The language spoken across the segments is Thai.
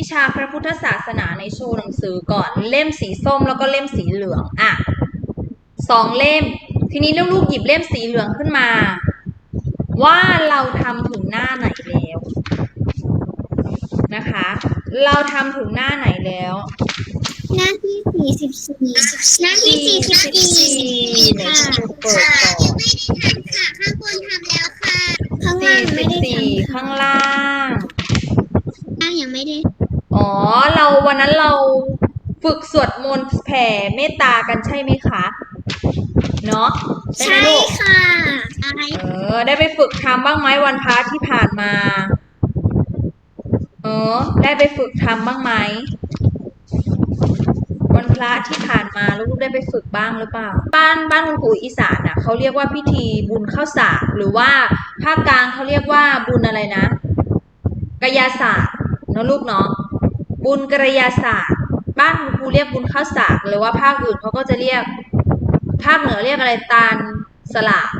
วิชาพระพุทธศาสนาในโชว์หนังสือก่อน เล่มสีส้มแล้วก็เล่มสีเหลืองอะสองเล่ม ทีนี้ลูกๆหยิบเล่มสีเหลืองขึ้นมา ว่าเราทำถึงหน้าไหนแล้วนะคะ เราทำถึงหน้าไหนแล้ว หน้าที่สี่สิบสี่หน้าที่สี่สิบสี่ไหนค่ะจะเปิดก่อนยังไม่ได้ทำค่ะข้างบนทำแล้วค่ะ ข้างล่าสี่งสิไม่บได้สี่ทำข้างล่างข้างล่าง ยังไม่ได้ อ๋อ เราวันนั้นเราฝึกสวดมนต์แผ่เมตตากันใช่ไหมคะ เนาะใช่ไหมใช่ลูกค่ะใช่เออ ได้ไปฝึกทำบ้างไหมวันพระที่ผ่านมา เออ ได้ไปฝึกทำบ้างไหม วันพระที่ผ่านมาลูกๆได้ไปฝึกบ้างหรือเปล่า บ้านบ้านคุณปู่อีสานอะเขาเรียกว่าพิธีบุญข้าวสากหรือว่าภาคกลางเขาเรียกว่าบุญอะไรนะกายาศาสตร์เนอะลูกเนาะ บุญกระยาศาสตร์ บ้านคุณครูเรียกบุญข้าวสากหรือว่าภาคอื่นเขาก็จะเรียก ภาคเหนือเรียกอะไรตาลสลาก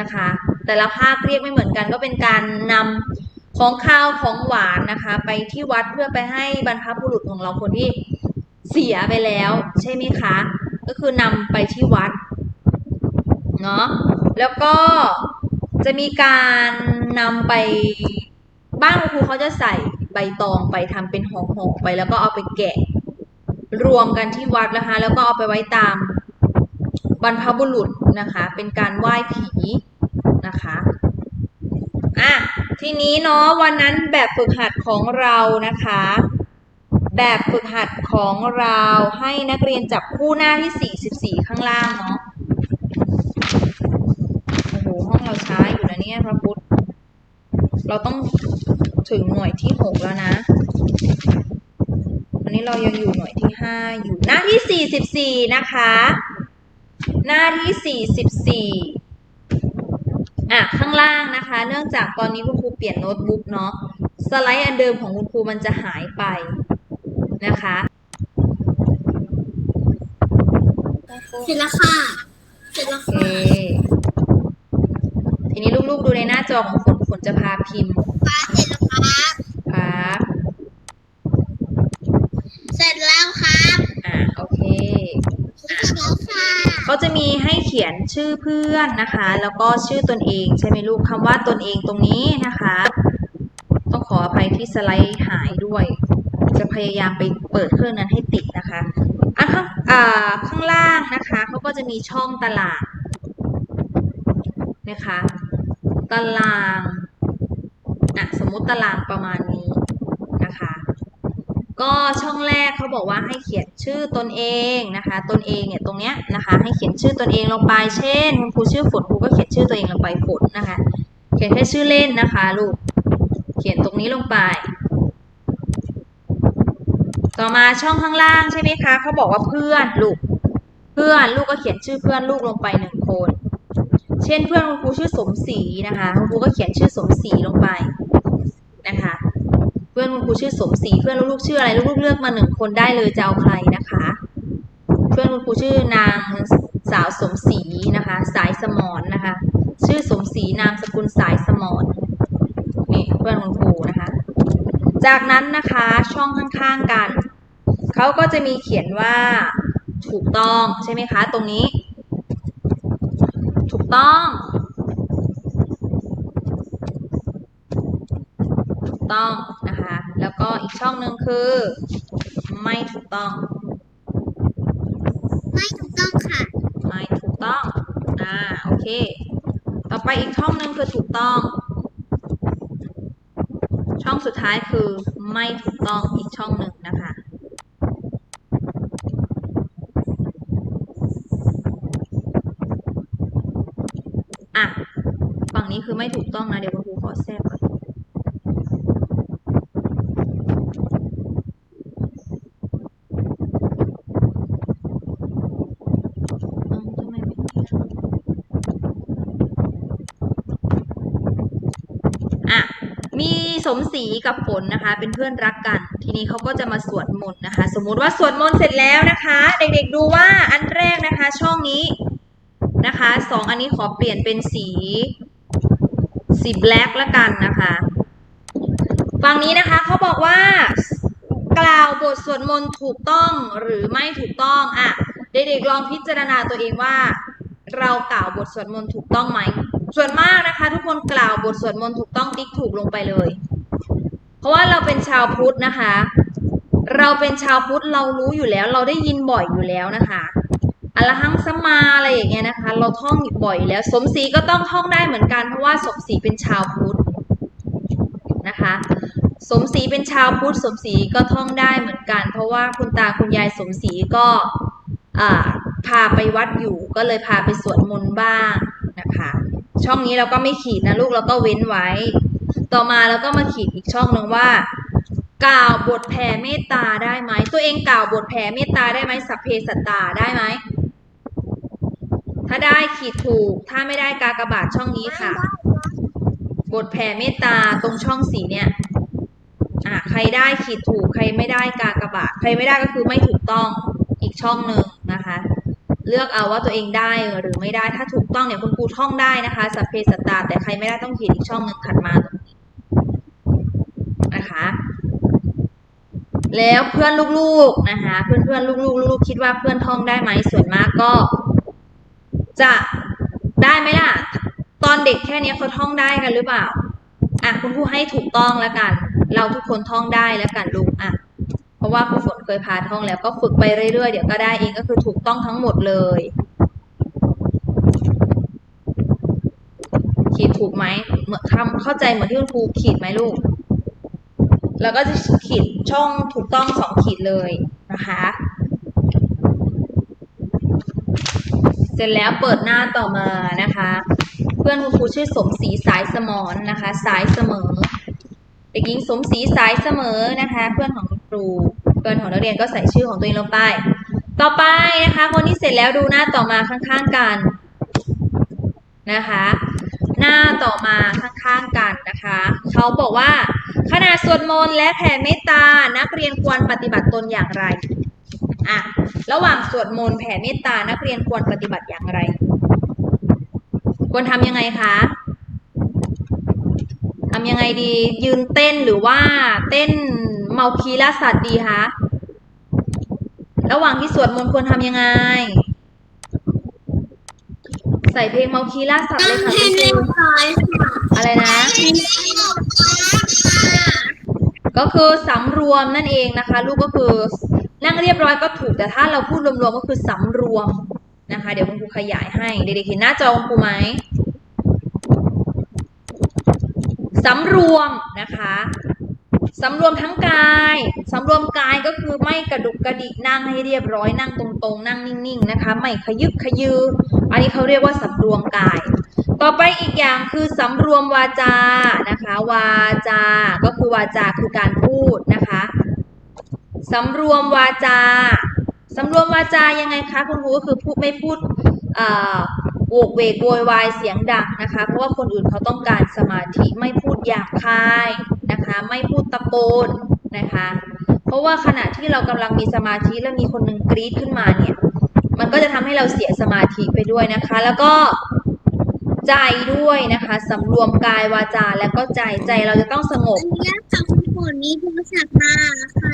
นะคะ แต่ละภาคเรียกไม่เหมือนกัน ก็เป็นการนำของข้าวของหวานนะคะ ไปที่วัดเพื่อไปให้บรรพบุรุษของเราคนที่เสียไปแล้ว ใช่ไหมคะ ก็คือนำไปที่วัดเนาะแล้วก็จะมีการนำไปบ้านครูเขาจะใส่ ใบตองไปทำเป็นห่อๆไปแล้วก็เอาไปแกะ รวมกันที่วัดนะคะ แล้วก็เอาไปไว้ตามบรรพบุรุษนะคะ เป็นการไหว้ผีนะคะอะทีนี้เนาะวันนั้นแบบฝึกหัดของเรานะคะ แบบฝึกหัดของเราให้นักเรียนจับคู่หน้าที่ 44 ข้างล่างเนาะโอ้โหห้องเราช้าอยู่นะเนี่ยพระพุทธเราต้อง ถึงหน่วยที่6แล้วนะวันนี้เรายังอยู่หน่วยที่5อยู่หน้าที่44นะคะ หน้าที่44อะข้างล่างนะคะ เนื่องจากตอนนี้คุณครูเปลี่ยนโน้ตบุ๊กเนาะสไลด์อันเดิมของคุณครูมันจะหายไปนะคะเสร็จแล้วค่ะเสร็จแล้วโอเคค่ะทีนี้ลูกๆดูในหน้าจอของฝนฝนจะพาพิมพ์ ฟ้าเสร็จแล้วครับ ครับ เสร็จแล้วครับอะโอเค เสร็จแล้วค่ะเขาจะมีให้เขียนชื่อเพื่อนนะคะ แล้วก็ชื่อตนเองใช่ไหมลูกคำว่าตนเองตรงนี้นะคะ ต้องขออภัยที่สไลด์หายด้วย จะพยายามไปเปิดเครื่องนั้นให้ติดนะคะอะข้างอ่าข้างล่างนะคะเขาก็จะมีช่องตารางนะคะ ตาราง อะสมมุติตารางประมาณนี้นะคะ ก็ช่องแรกเขาบอกว่าให้เขียนชื่อตนเองนะคะ ตนเองเนี่ยตรงเนี้ยนะคะ ให้เขียนชื่อตนเองลงไป เช่นคุณครูชื่อฝนครูก็เขียนชื่อตัวเองลงไปฝนนะคะ เขียนแค่ชื่อเล่นนะคะลูก เขียนตรงนี้ลงไปต่อมาช่องข้างล่างใช่ไหมคะเขาบอกว่าเพื่อนลูก เพื่อนลูกก็เขียนชื่อเพื่อนลูกลงไปหนึ่งคน เช่นเพื่อนคุณครูชื่อสมศรีนะคะคุณครูก็เขียนชื่อสมศรีลงไปนะคะ เพื่อนคุณครูชื่อสมศรีเพื่อนลูกๆชื่ออะไรลูกๆเลือกมาหนึ่งคนได้เลยจะเอาใครนะคะ เพื่อนคุณครูชื่อนางสาวสมศรีนะคะ สายสมอนนะคะ ชื่อสมศรีนามสกุลสายสมอนนี่เพื่อนคุณครูนะคะ จากนั้นนะคะช่องข้างๆกันเขาก็จะมีเขียนว่าถูกต้องใช่ไหมคะ ตรงนี้ ถูกต้อง ถูกต้องนะคะ แล้วก็อีกช่องหนึ่งคือ ไม่ถูกต้อง ไม่ถูกต้องค่ะ ไม่ถูกต้อง อ่า โอเค ต่อไปอีกช่องหนึ่งคือถูกต้อง ช่องสุดท้ายคือไม่ถูกต้องอีกช่องหนึ่งนะคะอะ ฝั่ งนี้คือไม่ถูกต้องนะ เดี๋ยวคุณครูขอแทรกก่อนเอ้าทำไมไม่มีอะมีสมศรีกับฝนนะคะ เป็นเพื่อนรักกัน ทีนี้เขาก็จะมาสวดมนต์นะคะ สมมุติว่าสวดมนต์เสร็จแล้วนะคะ เด็กๆดูว่าอันแรกนะคะ ช่องนี้นะคะสองอันนี้ขอเปลี่ยนเป็นสี สีแบล็กละกันนะคะฝั่งนี้นะคะเขาบอกว่ากล่าวบทสวดมนต์ถูกต้องหรือไม่ถูกต้องอะเด็กๆลองพิจารณาตัวเองว่า เรากล่าวบทสวดมนต์ถูกต้องไหมส่วนมากนะคะ ทุกคนกล่าวบทสวดมนต์ถูกต้องติ๊กถูกลงไปเลย เพราะว่าเราเป็นชาวพุทธนะคะ เราเป็นชาวพุทธเรารู้อยู่แล้ว เราได้ยินบ่อยอยู่แล้วนะคะ อรหังสมาอะไรอย่างเงี้ยนะคะ เราท่องบ่อยแล้ว สมศรีก็ต้องท่องได้เหมือนกันเพราะว่าสมศรีเป็นชาวพุทธนะคะ สมศรีเป็นชาวพุทธ สมศรีก็ท่องได้เหมือนกัน เพราะว่าคุณตาคุณยายสมศรีก็พาไปวัดอยู่ก็เลยพาไปสวดมนต์บ้างนะคะ ช่องนี้เราก็ไม่ขีดนะลูกเราก็เว้นไว้ ต่อมาเราก็มาขีดอีกช่องหนึ่งว่า กล่าวบทแผ่เมตตาได้ไหมตัวเองกล่าวบทแผ่เมตตาได้ไหมสัพเพสัตตาได้ไหม ถ้าได้ขีดถูก ถ้าไม่ได้กากบาทช่องนี้ค่ะ บทแผ่เมตตาตรงช่องสีเนี่ย อะใครได้ขีดถูก ใครไม่ได้กากบาท ใครไม่ได้ก็คือไม่ถูกต้องอีกช่องหนึ่งนะคะ เลือกเอาว่าตัวเองได้หรือไม่ได้ ถ้าถูกต้องเนี่ยคุณครูท่องได้นะคะ สัพเพสตตาแต่ใครไม่ได้ต้องขีดอีกช่องหนึ่งถัดมาตรงนี้นะคะ แล้วเพื่อนลูกๆนะคะ เพื่อนเพื่อนๆลูกๆลูกๆคิดว่าเพื่อนท่องได้ไหมส่วนมากก็ จะได้ไหมล่ะ ตอนเด็กแค่นี้เขาท่องได้กันหรือเปล่า อะคุณครูให้ถูกต้องแล้วกัน เราทุกคนท่องได้แล้วกันลูกอะ เพราะว่าครูฝนเคยพาท่องแล้วก็ฝึกไปเรื่อยๆ เดี๋ยวก็ได้เองก็คือถูกต้องทั้งหมดเลยขีดถูกไหมเหมือนคำเข้าใจเหมือนที่คุณครูขีดไหมลูก แล้วก็จะขีดช่องถูกต้องสองขีดเลยนะคะ เสร็จแล้วเปิดหน้าต่อมานะคะ เพื่อนคุณครูชื่อสมศรีสายสมรนนะคะ สายเสมอเด็กหญิงสมศรีสายเสมอนะคะ เพื่อนของคุณครูเพื่อนของนักเรียนก็ใส่ชื่อของตัวเองลงไป ต่อไปนะคะ คนที่เสร็จแล้วดูหน้าต่อมาข้างๆกันนะคะ หน้าต่อมาข้างๆกันนะคะเขาบอกว่าขณะสวดมนต์และแผ่เมตตานักเรียนควรปฏิบัติตนอย่างไร อะระหว่างสวดมนต์แผ่เมตตานักเรียนควรปฏิบัติอย่างไร ควรทำยังไงคะทำยังไงดี ยืนเต้นหรือว่าเต้นเมาคีล่าสัตว์ดีคะระหว่างที่สวดมนต์ควรทำยังไง ใส่เพลงเมาคีล่าสัตว์เลยค่ะคุณครูร้อยค่ะอะไรนะให้เรียบร้อยค่ะก็คือสำรวมนั่นเองนะคะ ลูกก็คือ นั่งเรียบร้อยก็ถูกแต่ถ้าเราพูดรวมๆก็คือสำรวมนะคะ เดี๋ยวคุณครูขยายให้เด็กๆเห็นหน้าจอคุณครูไหมสำรวมนะคะสำรวมทั้งกายสำรวมกายก็คือไม่กระดุกกระดิกนั่งให้เรียบร้อยนั่งตรงๆ นั่งนิ่งๆนะคะไม่ขยึกขยือ อันนี้เขาเรียกว่าสำรวมกาย ต่อไปอีกอย่างคือสำรวมวาจานะคะ วาจา ก็คือวาจาคือการพูดนะคะ สำรวมวาจาสำรวมวาจายังไงคะคุณครูก็คือพูดไม่พูดเอ่อโวกเวกโวยวายเสียงดังนะคะเพราะว่าคนอื่นเขาต้องการสมาธิไม่พูดหยาบคายนะคะไม่พูดตะโกนนะคะเพราะว่าขณะที่เรากำลังมีสมาธิแล้วมีคนหนึ่งกรี๊ดขึ้นมาเนี่ยมันก็จะทำให้เราเสียสมาธิไปด้วยนะคะ แล้วก็ใจด้วยนะคะสำรวมกายวาจาและก็ใจใจเราจะต้องสงบอันนี้จากคุณฝนมีโทรศัพท์มาค่ะ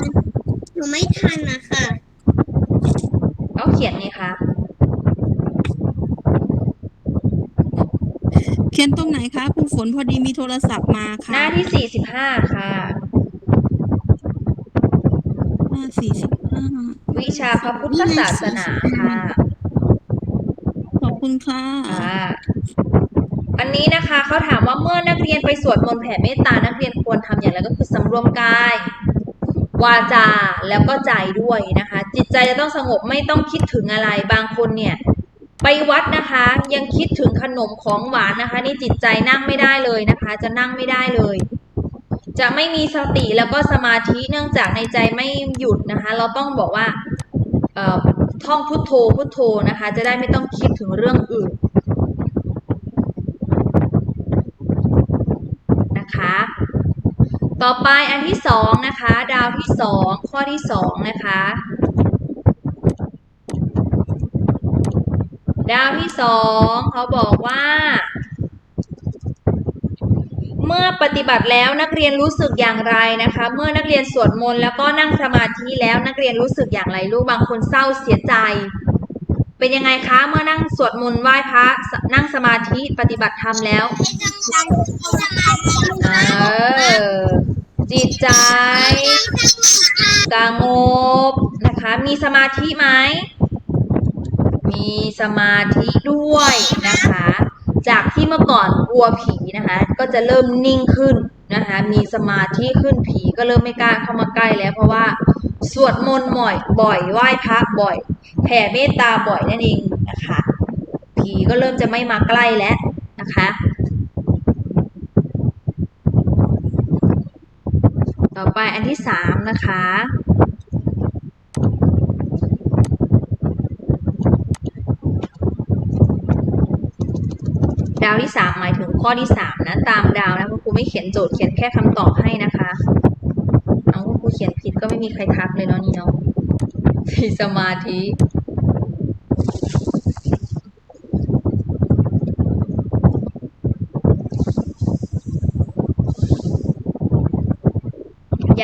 หนูไม่ทันนะคะก็เขียนไงคะเขียนตรงไหนคะครูฝนพอดีมีโทรศัพท์มาหค่ะน้าที่สี่สิบห้าค่ะ หน้าสี่สิบห้าวิชาพระพุทธศาสนาค่ะขอบคุณค่ะอ่าอันนี้นะคะเขาถามว่าเมื่อนักเรียนไปสวดมนต์แผ่เมตตานักเรียนควรทำอย่างไรก็คือสำรวมกาย วาจาแล้วก็ใจด้วยนะคะ จิตใจจะต้องสงบไม่ต้องคิดถึงอะไรบางคนเนี่ย ไปวัดนะคะยังคิดถึงขนมของหวานนะคะ นี่จิตใจนั่งไม่ได้เลยนะคะ จะนั่งไม่ได้เลย จะไม่มีสติแล้วก็สมาธิเนื่องจากในใจไม่หยุดนะคะ เราต้องบอกว่าท่องพุทโธพุทโธนะคะ จะได้ไม่ต้องคิดถึงเรื่องอื่นนะคะ ต่อไปอันที่สองนะคะ ดาวที่สองข้อที่สองนะคะ ดาวที่สองเขาบอกว่า เมื่อปฏิบัติแล้วนักเรียนรู้สึกอย่างไรนะคะ เมื่อนักเรียนสวดมนต์แล้วก็นั่งสมาธิแล้วนักเรียนรู้สึกอย่างไรลูกบางคนเศร้าเสียใจ เป็นยังไงคะเมื่อนั่งสวดมนต์ไหว้พระนั่งสมาธิปฏิบัติธรรมแล้ว เออ จิตใจ สงบนะคะ มีสมาธิไหม มีสมาธิด้วยนะคะ จากที่เมื่อก่อนกลัวผีนะคะ ก็จะเริ่มนิ่งขึ้นนะคะ มีสมาธิขึ้นผีก็เริ่มไม่กล้าเข้ามาใกล้แล้วเพราะว่าสวดมนต์บ่อย บ่อย ไหว้พระบ่อย แผ่เมตตาบ่อยนั่นเองนะคะ ผีก็เริ่มจะไม่มาใกล้แล้วนะคะ ต่อไปอันที่สามนะคะ ดาวที่สามหมายถึงข้อที่สามนะตามดาวนะคุณครูไม่เขียนโจทย์เขียนแค่คำตอบให้นะคะเอาคุณครูเขียนผิดก็ไม่มีใครทักเลยเนาะนี่เนาะมีสมาธิ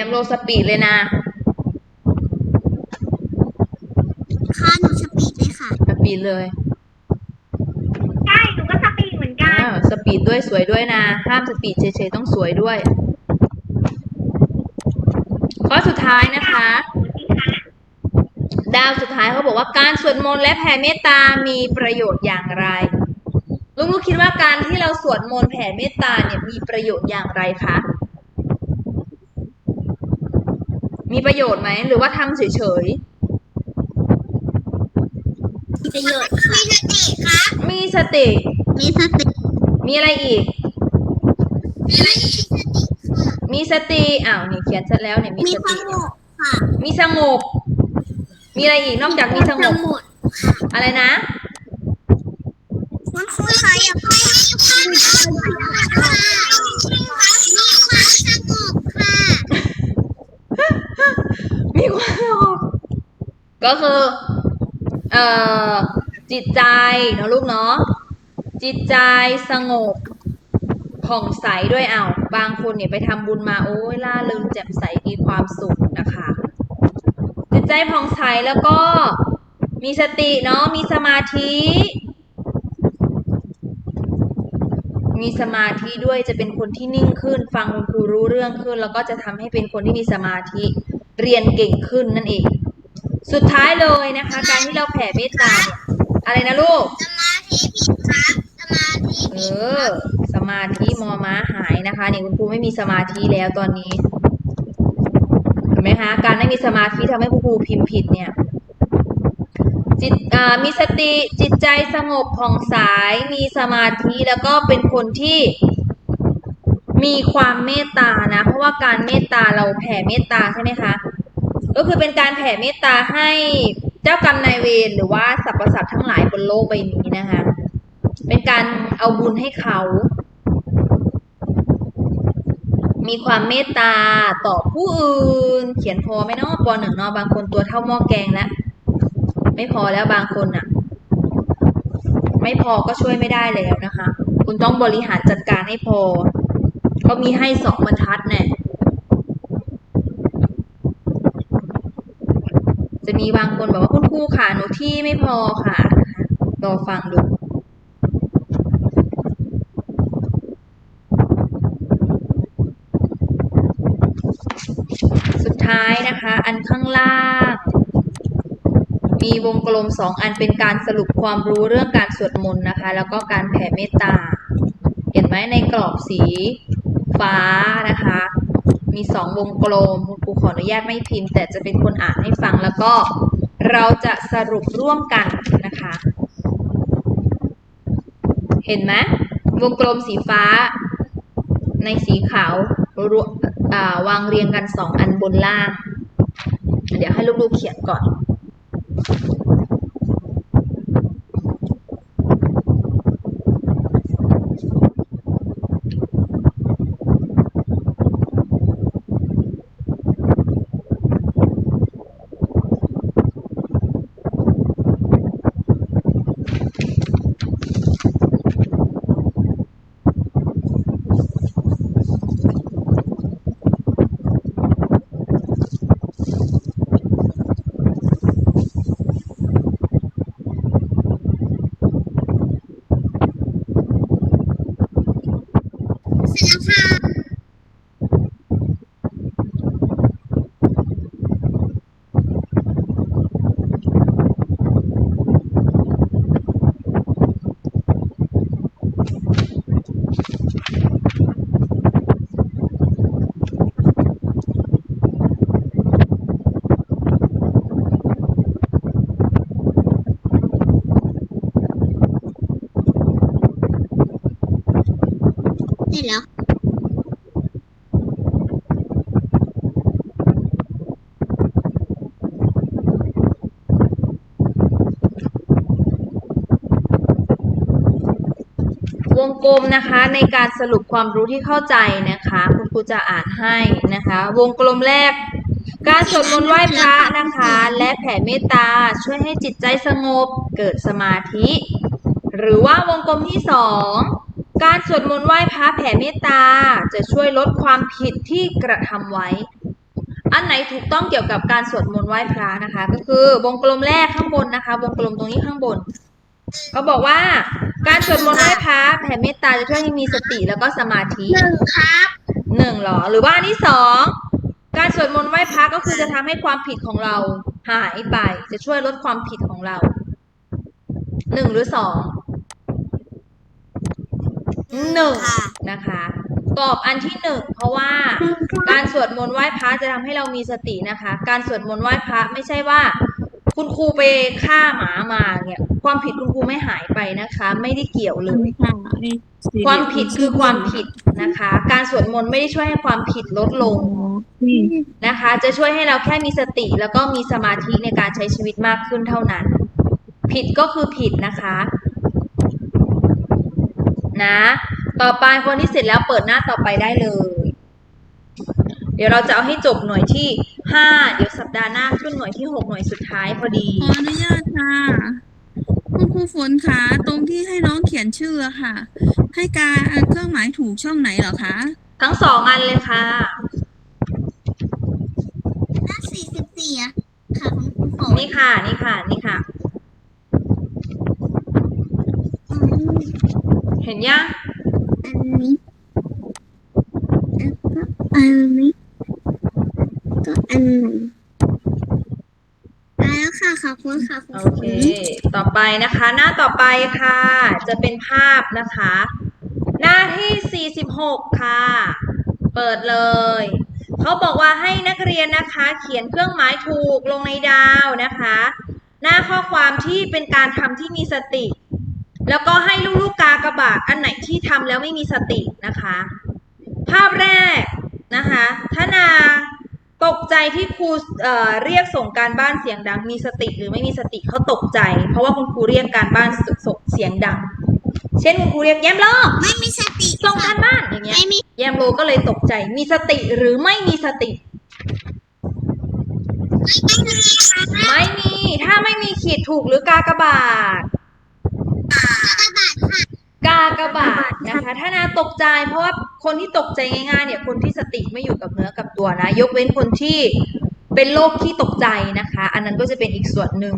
โลสปีดเลยนะ ค่ะหนูสปีดเลยค่ะ สปีดเลยใช่หนูก็สปีดเหมือนกัน อ้าวสปีดด้วยสวยด้วยนะห้ามสปีดเฉยๆต้องสวยด้วย ข้อสุดท้ายนะคะ ดาวสุดท้ายเขาบอกว่าการสวดมนต์และแผ่เมตตามีประโยชน์อย่างไรลูกๆคิดว่าการที่เราสวดมนต์แผ่เมตตาเนี่ยมีประโยชน์อย่างไรคะ มีประโยชน์ไหม หรือว่าทำเฉยมีประโยชน์ค่ะมีสติครับ ๆ มีสติ มีสติมีอะไรอีก มีอะไรอีกสติค่ะมีสติ อ้าวนี่เขียนเสร็จแล้วเนี่ยมีมีสควาติมสงบค่ะมีสงบ มีอะไรอีกนอกจากมีสงบหมดค่ะอะไรนะ คุณครูคะอย่าพูดมีความสงบค่ะมีความสงบค่ะ มีความสงบ ก็คือเอ่อจิตใจเนอะลูกเนาะจิตใจสงบผ่องใสด้วยเอาบางคนเนี่ยไปทำบุญมาโอ้ยล่าเริงแจ่มใสมีความสุขนะคะ จิตใจผ่องใสแล้วก็มีสติเนาะมีสมาธิ มีสมาธิด้วยจะเป็นคนที่นิ่งขึ้น ฟังคุณครูรู้เรื่องขึ้น แล้วก็จะทำให้เป็นคนที่มีสมาธิเรียนเก่งขึ้นนั่นเอง สุดท้ายเลยนะคะ การที่เราแผ่เมตตาเนี่ยอะไรนะลูก สมาธิผิดครับสมาธิเออสมาธิมอม้าหายนะคะเนี่ยคุณครูไม่มีสมาธิแล้วตอนนี้เห็นไหมคะการไม่มีสมาธิทำให้คุณครูพิมพ์ผิดเนี่ย จิตอ่ามีสติจิตใจสงบผ่องใสมีสมาธิแล้วก็เป็นคนที่มีความเมตตานะ เพราะว่าการเมตตาเราแผ่เมตตาใช่ไหมคะ ก็คือเป็นการแผ่เมตตาให้เจ้ากรรมนายเวรหรือว่าสรรพสัตว์ทั้งหลายบนโลกใบนี้นะคะ เป็นการเอาบุญให้เขา มีความเมตตาต่อผู้อื่น เขียนพอไหมเนาะปหนึ่งเนาะบางคนตัวเท่าหม้อแกงแล้วไม่พอแล้วบางคนอะไม่พอก็ช่วยไม่ได้แล้วนะคะ คุณต้องบริหารจัดการให้พอ ก็มีให้สองบรรทัดเนี่ย จะมีบางคนบอกว่าคุณครูค่ะหนูที่ไม่พอค่ะรอฟังดูสุดท้ายนะคะ อันข้างล่าง มีวงกลมสองอันเป็นการสรุปความรู้เรื่องการสวดมนต์นะคะ แล้วก็การแผ่เมตตา เห็นไหมในกรอบสีฟ้านะคะ มีสองวงกลมคุณครูขออนุญาตไม่พิมพ์ แต่จะเป็นคนอ่านให้ฟังแล้วก็เราจะสรุปร่วมกันนะคะ เห็นไหมวงกลมสีฟ้า ในสีขาววางเรียงกันสองอันบนล่าง เดี๋ยวให้ลูกๆเขียนก่อน กลมนะคะในการสรุปความรู้ที่เข้าใจนะคะ คุณครูจะอ่านให้นะคะ วงกลมแรก การสวดมนต์ไหว้พระนะคะ และแผ่เมตตาช่วยให้จิตใจสงบเกิดสมาธิ หรือว่าวงกลมที่สองการสวดมนต์ไหว้พระแผ่เมตตาจะช่วยลดความผิดที่กระทำไว้ อันไหนถูกต้องเกี่ยวกับการสวดมนต์ไหว้พระนะคะ ก็คือวงกลมแรกข้างบนนะคะ วงกลมตรงนี้ข้างบนเขาบอกว่า การสวดมนต์ไหว้พระแผ่เมตตาจะช่วยให้มีสติแล้วก็สมาธิหนึ่งครับหนึ่งเหรอ หรือว่าอันที่สองการสวดมนต์ไหว้พระก็คือจะทำให้ความผิดของเราหายไป จะช่วยลดความผิดของเราหนึ่งหรือสองหนึ่งค่ะนะคะ ตอบอันที่หนึ่งเพราะว่าการสวดมนต์ไหว้พระจะทำให้เรามีสตินะคะ การสวดมนต์ไหว้พระไม่ใช่ว่า คุณครูไปฆ่าหมามาเนี่ยความผิดคุณครูไม่หายไปนะคะ ไม่ได้เกี่ยวเลยค่ะไอ้สี่เหลี่ความผิดคือความผิดนะคะ การสวดมนต์ไม่ได้ช่วยให้ความผิดลดลอ๋องนี่นะคะ จะช่วยให้เราแค่มีสติ แล้วก็มีสมาธิในการใช้ชีวิตมากขึ้นเท่านั้น ผิดก็คือผิดนะคะ นะ ต่อไปคนที่เสร็จแล้วเปิดหน้าต่อไปได้เลย เดี๋ยวเราจะเอาให้จบหน่วยที่ ห้าเดี๋ยวสัปดาห์หน้าขึ้นหน่วยที่หกหน่วยสุดท้ายพอดี ขออนุญาตค่ะคุณครูฝนคะตรงที่ให้น้องเขียนชื่ออะค่ะ ให้การเครื่องหมายถูกช่องไหนเหรอคะทั้งสองอันเลยค่ะหน้าสี่สิบสี่อะค่ะของคุณฝนนี่ค่ะ นี่ค่ะ นี่ค่ะ อืมเห็นยังอันนี้แล้วก็อันนี้ ก็อันไหนได้แล้วค่ะขอบคุณค่ะคุณโอฝเคนต่อไปนะคะ หน้าต่อไปค่ะ จะเป็นภาพนะคะ หน้าที่ 46 ค่ะ เปิดเลย เขาบอกว่าให้นักเรียนนะคะ เขียนเครื่องหมายถูกลงในดาวนะคะ หน้าข้อความที่เป็นการทำที่มีสติ แล้วก็ให้ลูกๆกากระบาดอันไหนที่ทำแล้วไม่มีสตินะคะ ภาพแรกนะคะธนา ตกใจที่ครูเอ่อเรียกส่งการบ้านเสียงดัง มีสติหรือไม่มีสติเขาตกใจ เพราะว่าคุณครูเรียกการบ้านสส่งเสียงดัง เช่นคุณครูเรียกแย้มโลไม่มีสติส่งการบ้านอย่างเงี้ยไม่มีแยมโลก็เลยตกใจ มีสติหรือไม่มีสติ ไม่มีค่ะไม่มี ถ้าไม่มีขีดถูกหรือกากบาทกระบาดค่ะ กากบาทนะคะ ถ้านาตกใจเพราะว่าคนที่ตกใจง่ายๆเนี่ยคนที่สติไม่อยู่กับเนื้อกับตัวนะ ยกเว้นคนที่เป็นโรคที่ตกใจนะคะ อันนั้นก็จะเป็นอีกส่วนหนึ่ง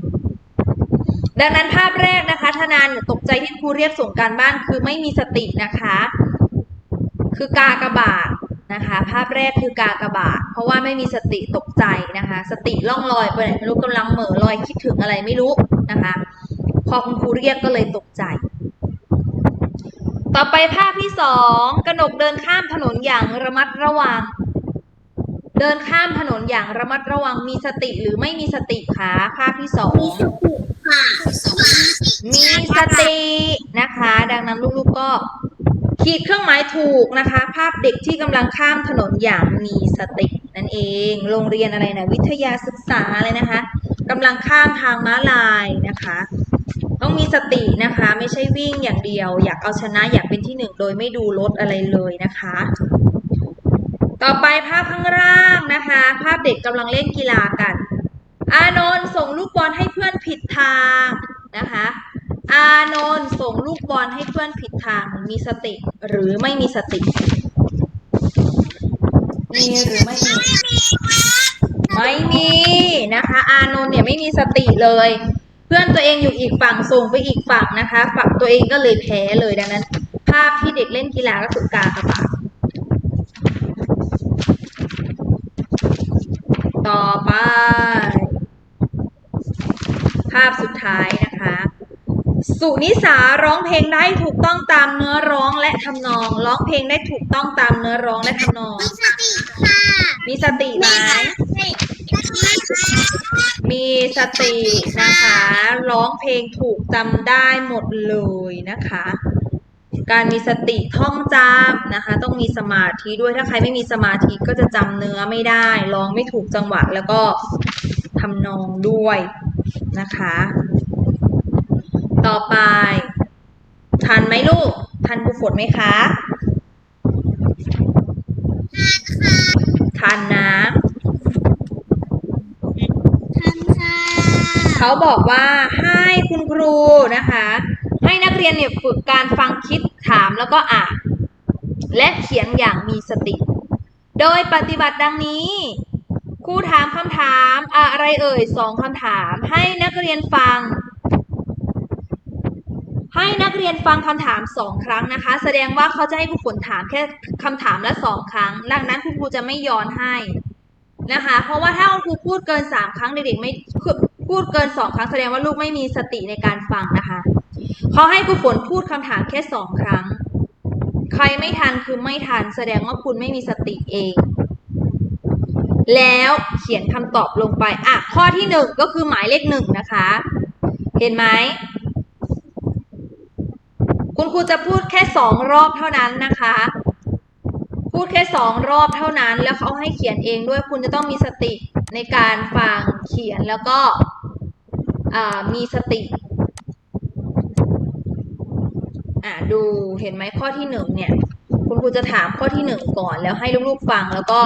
ดังนั้นภาพแรกนะคะธนานเนี่ยตกใจที่ครูเรียกส่งการบ้านคือไม่มีสตินะคะ คือกากบาทนะคะ ภาพแรกคือกากบาท เพราะว่าไม่มีสติตกใจนะคะ สติล่องลอยไปไหนไม่รู้กำลังเหม่อลอยคิดถึงอะไรไม่รู้นะคะ พอคุณครูเรียกก็เลยตกใจ ต่อไปภาพที่สองกนกเดินข้ามถนนอย่างระมัดระวัง เดินข้ามถนนอย่างระมัดระวังมีสติหรือไม่มีสติคะภาพที่สองมีสติค่ะมีสตินะคะ ดังนั้นลูกๆก็ขีดเครื่องหมายถูกนะคะ ภาพเด็กที่กำลังข้ามถนนอย่างมีสตินั่นเอง โรงเรียนอะไรนะวิทยาศึกษาเลยนะคะกำลังข้ามทางม้าลายนะคะ ต้องมีสตินะคะ ไม่ใช่วิ่งอย่างเดียว อยากเอาชนะอยากเป็นที่หนึ่งโดยไม่ดูรถอะไรเลยนะคะ ต่อไปภาพข้างล่างนะคะ ภาพเด็กกำลังเล่นกีฬากัน อานนท์ส่งลูกบอลให้เพื่อนผิดทางนะคะ อานนท์ส่งลูกบอลให้เพื่อนผิดทางมีสติหรือไม่มีสติมีหรือไม่มี ไม่มีนะคะ อานนท์เนี่ยไม่มีสติเลย พื่อนตัวเองอยู่อีกฝั่งส่งไปอีกฝั่งนะคะ ฝั่งตัวเองก็เลยแพ้เลยดังนั้น ภาพที่เด็กเล่นกีฬาก็คือกากบาดต่อไป ภาพสุดท้ายนะคะ สุนิสาร้องเพลงได้ถูกต้องตามเนื้อร้องและทำนอง ร้องเพลงได้ถูกต้องตามเนื้อร้องและทำนอง มีสติค่ะ มีสติไหมมีสติมีสตินะคะ ร้องเพลงถูกจำได้หมดเลยนะคะ การมีสติท่องจำนะคะ ต้องมีสมาธิด้วยถ้าใครไม่มีสมาธิก็จะจำเนื้อไม่ได้ ร้องไม่ถูกจังหวะแล้วก็ทำนองด้วยนะคะ ต่อไป ทันไหมลูก ทันครูฝนไหมคะทันนะทันค่ะเขาบอกว่าให้คุณครูนะคะ ให้นักเรียนเนี่ยฝึกการฟังคิดถามแล้วก็อ่านและเขียนอย่างมีสติ โดยปฏิบัติดังนี้ครูถามคำถามอะไรเอ่ยสองคำถาม ให้นักเรียนฟัง ให้นักเรียนฟังคำถามสองครั้งนะคะ แสดงว่าเขาจะให้ครูฝนถามแค่คำถามละสองครั้ง ดังนั้นคุณครูจะไม่ย้อนให้นะคะ เพราะว่าถ้าคุณครูพูดเกินสามครั้งเด็กๆไม่พูดเกินสองครั้ง แสดงว่าลูกไม่มีสติในการฟังนะคะ เขาให้ครูฝนพูดคำถามแค่สองครั้ง ใครไม่ทันคือไม่ทัน แสดงว่าคุณไม่มีสติเอง แล้วเขียนคำตอบลงไปอะข้อที่หนึ่งก็คือหมายเลขหนึ่งนะคะ เห็นไหม คุณครูจะพูดแค่สองรอบเท่านั้นนะคะ พูดแค่สองรอบเท่านั้น แล้วเขาให้เขียนเองด้วยคุณจะต้องมีสติในการฟังเขียนแล้วก็มีสติอ่าดูเห็นไหมข้อที่หนึ่งเนี่ย คุณครูจะถามข้อที่หนึ่งก่อน แล้วให้ลูกๆฟังแล้วก็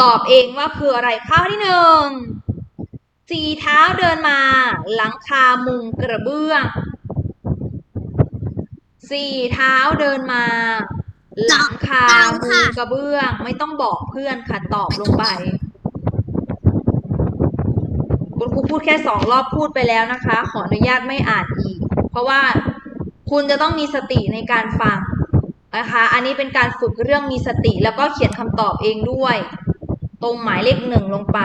ตอบเองว่าคืออะไรข้อที่หนึ่งสี่เท้าเดินมา หลังคามุงกระเบื้อง สี่เท้าเดินมา หลังคามุงกระเบื้อง ไม่ต้องบอกเพื่อนค่ะตอบลงไป คุณครูพูดแค่สองรอบพูดไปแล้วนะคะ ขออนุญาตไม่อ่านอีก เพราะว่าคุณจะต้องมีสติในการฟังนะคะ อันนี้เป็นการฝึกเรื่องมีสติแล้วก็เขียนคำตอบเองด้วย ตรงหมายเลขหนึ่งลงไป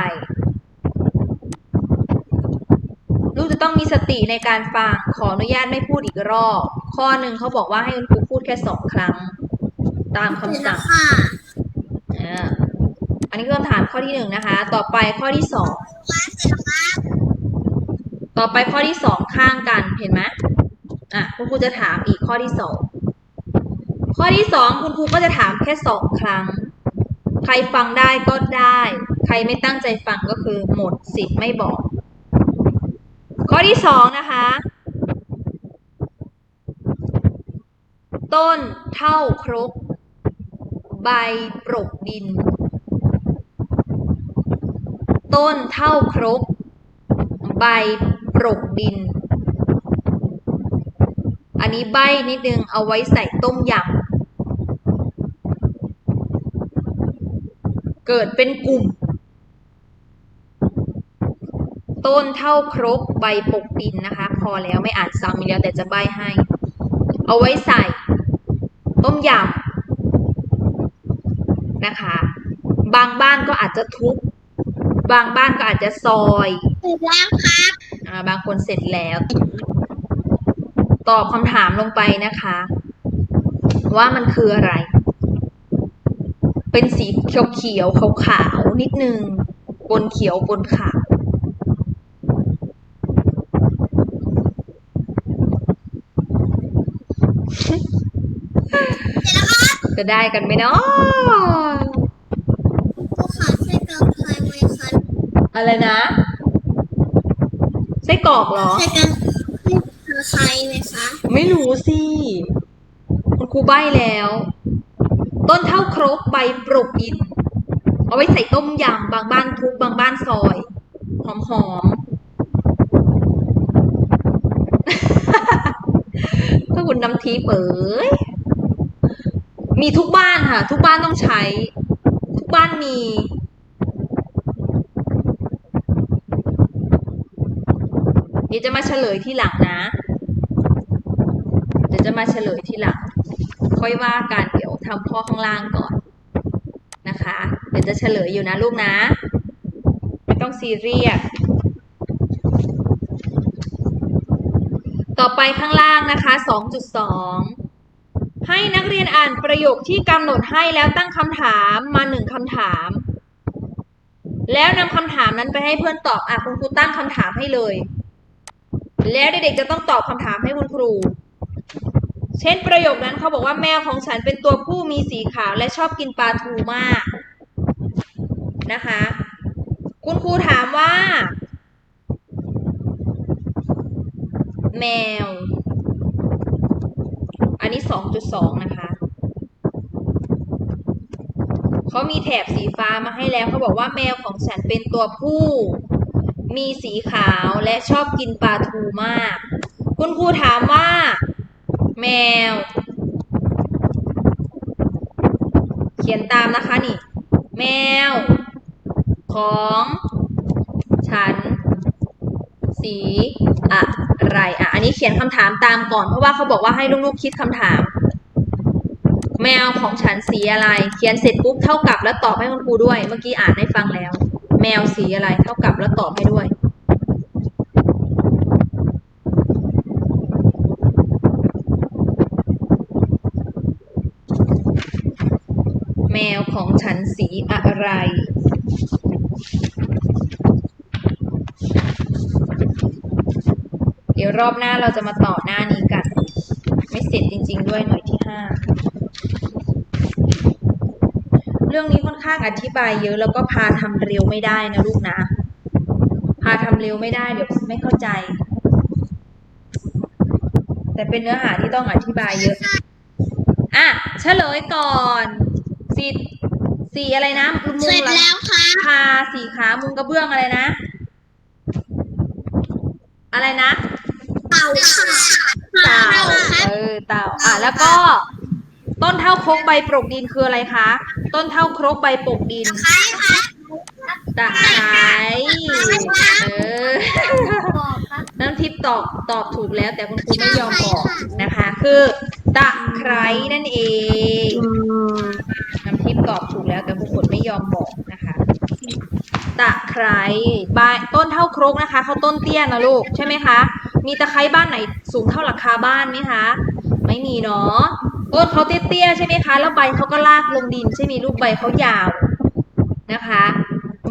ลูกจะต้องมีสติในการฟัง ขออนุญาตไม่พูดอีกรอบ ข้อหนึ่งเขาบอกว่าให้คุณครูพูดแค่สองครั้ง ตามคำสั่งค่ะอ่าอันนี้คือคำถามข้อที่หนึ่งนะคะ ต่อไปข้อที่สองว่าเสร็จแล้วครับต่อไปข้อที่สองข้างกันเห็นไหมอะคุณครูจะถามอีกข้อที่สองข้อที่สองคุณครูก็จะถามแค่สองครั้ง ใครฟังได้ก็ได้ ใครไม่ตั้งใจฟังก็คือหมดสิทธิ์ไม่บอก ข้อที่สองนะคะ ต้นเท่าครก ใบปรกดิน ต้นเท่าครก ใบปรกดิน อันนี้ใบนิดนึงเอาไว้ใส่ต้มยำเกิดเป็นกลุ่ม ต้นเท่าครกใบปกดินนะคะ พอแล้วไม่อ่านซ้ำอีกแล้วแต่จะใบให้ เอาไว้ใส่ ต้มยำนะคะ บางบ้านก็อาจจะทุบบางบ้านก็อาจจะซอยเสร็จแล้วครับอ่าบางคนเสร็จแล้ว ตอบคำถามลงไปนะคะ ว่ามันคืออะไร เป็นสีเขียวเขียวขาวขาวๆนิดนึงปนเขียวปนขาว จะได้กันไหมเนาะผู้ขาใส่กางไทยไหมคะอะไรนะไส้กรอกเหรอใส่กางไทยไหมคะ ไม่รู้สิคุณครูใบ้แล้ว ต้นเท่าครกใบปรกอินเอาไว้ใส่ต้มยำบางบ้านทุบบางบ้านซอย หอมหอมๆ ถ้า คุณน้ำทีเป๋ยมีทุกบ้านค่ะ ทุกบ้านต้องใช้ ทุกบ้านมี เดี๋ยวจะมาเฉลยที่หลังนะ เดี๋ยวจะมาเฉลยที่หลัง ค่อยว่ากันเดี๋ยวทำข้อข้างล่างก่อนนะคะ เดี๋ยวจะเฉลยอยู่นะลูกนะ ไม่ต้องซีเรียส ต่อไปข้างล่างนะคะ 2.2 ให้นักเรียนอ่านประโยคที่กำหนดให้แล้วตั้งคำถามมาหนึ่งคำถาม แล้วนำคำถามนั้นไปให้เพื่อนตอบ อะคุณครูตั้งคำถามให้เลย แล้วเด็กๆจะต้องตอบคำถามให้คุณครู เช่นประโยคนั้นเขาบอกว่าแมวของฉันเป็นตัวผู้มีสีขาวและชอบกินปลาทูมากนะคะ คุณครูถามว่า แมว อันนี้2.2นะคะเขามีแถบสีฟ้ามาให้แล้วเขาบอกว่าแมวของฉันเป็นตัวผู้ มีสีขาวและชอบกินปลาทูมาก คุณครูถามว่า แมว เขียนตามนะคะนี่ แมว ของ ฉัน สี อะไรอะอันนี้เขียนคำถามตามก่อน เพราะว่าเขาบอกว่าให้ลูกๆคิดคำถาม แมวของฉันสีอะไร เขียนเสร็จปุ๊บเท่ากับแล้วตอบให้คุณครูด้วย เมื่อกี้อ่านให้ฟังแล้ว แมวสีอะไร เท่ากับแล้วตอบให้ด้วยแมวของฉันสีอะไร เดี๋ยว รอบหน้าเราจะมาต่อหน้านี้กัน ไม่เสร็จจริง ๆ ด้วยหน่วยที่ห้าเรื่องนี้ค่อนข้างอธิบายเยอะแล้วก็พาทำเร็วไม่ได้นะลูกนะ พาทำเร็วไม่ได้เดี๋ยวไม่เข้าใจ แต่เป็นเนื้อหาที่ต้องอธิบายเยอะอะเฉลยก่อนสีสีอะไรนะมุงเสร็จหลังแล้วค่ะคาสีขามุงกระเบื้องอะไรนะ อะไรนะเต่า ค่ะเต่าเออเต่าอะแล้วก็ ต้นเท่าครกใบปลกดินคืออะไรคะ ต้นเท่าครกใบปลกดินใครค่ะตะไคร้เออ น้ำทิพย์ตอบตอบถูกแล้ว แต่คุณครูไม่ยอมบอกนะคะ คือตะไคร้นั่นเอง น้ำทิพย์ตอบถูกแล้วแต่คุณฝนไม่ยอมบอกนะคะ ตะไคร้ใบต้นเท่าครกนะคะเขาต้นเตี้ยนะลูกใช่ไหมคะ มีตะไคร้บ้านไหนสูงเท่าหลังคาบ้านไหมคะ ไม่มีเนาะต้นเขาเตี้ยๆใช่ไหมคะ แล้วใบเขาก็ลากลงดินใช่ไหมลูกใบเขายาวนะคะ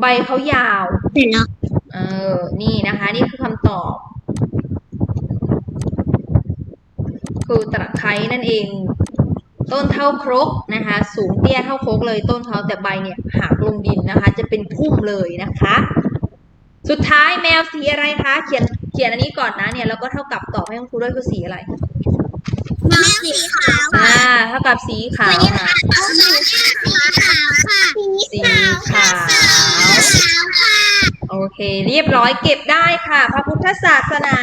ใบเขายาวเสร็จแล้วเออ นี่นะคะ นี่คือคำตอบ คือตะไคร้นั่นเอง ต้นเท่าครกนะคะ สูงเตี้ยเท่าครกเลยต้นเขาแต่ใบเนี่ยหักลงดินนะคะ จะเป็นพุ่มเลยนะคะ สุดท้ายแมวสีอะไรคะ เขียน เขียนอันนี้ก่อนนะเนี่ยแล้วก็เท่ากับตอบให้คุณครูด้วยคือสีอะไรแมวสีขาวอ่าเท่ากับสีขาวค่ะเอาสีขาวค่ะสีขาว ค่ะโอเค เรียบร้อยเก็บได้ค่ะ พระพุทธศาสนา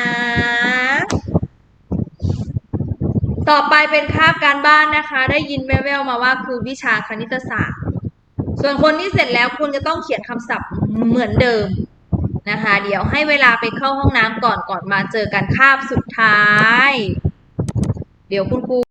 ต่อไปเป็นคาบการบ้านนะคะ ได้ยินแว่วๆมาว่าคือวิชาคณิตศาสตร์ ส่วนคนที่เสร็จแล้วคุณจะต้องเขียนคำศัพท์เหมือนเดิม นะคะ เดี๋ยวให้เวลาไปเข้าห้องน้ำก่อนก่อนมาเจอกันคาบสุดท้าย เดี๋ยวคุณครู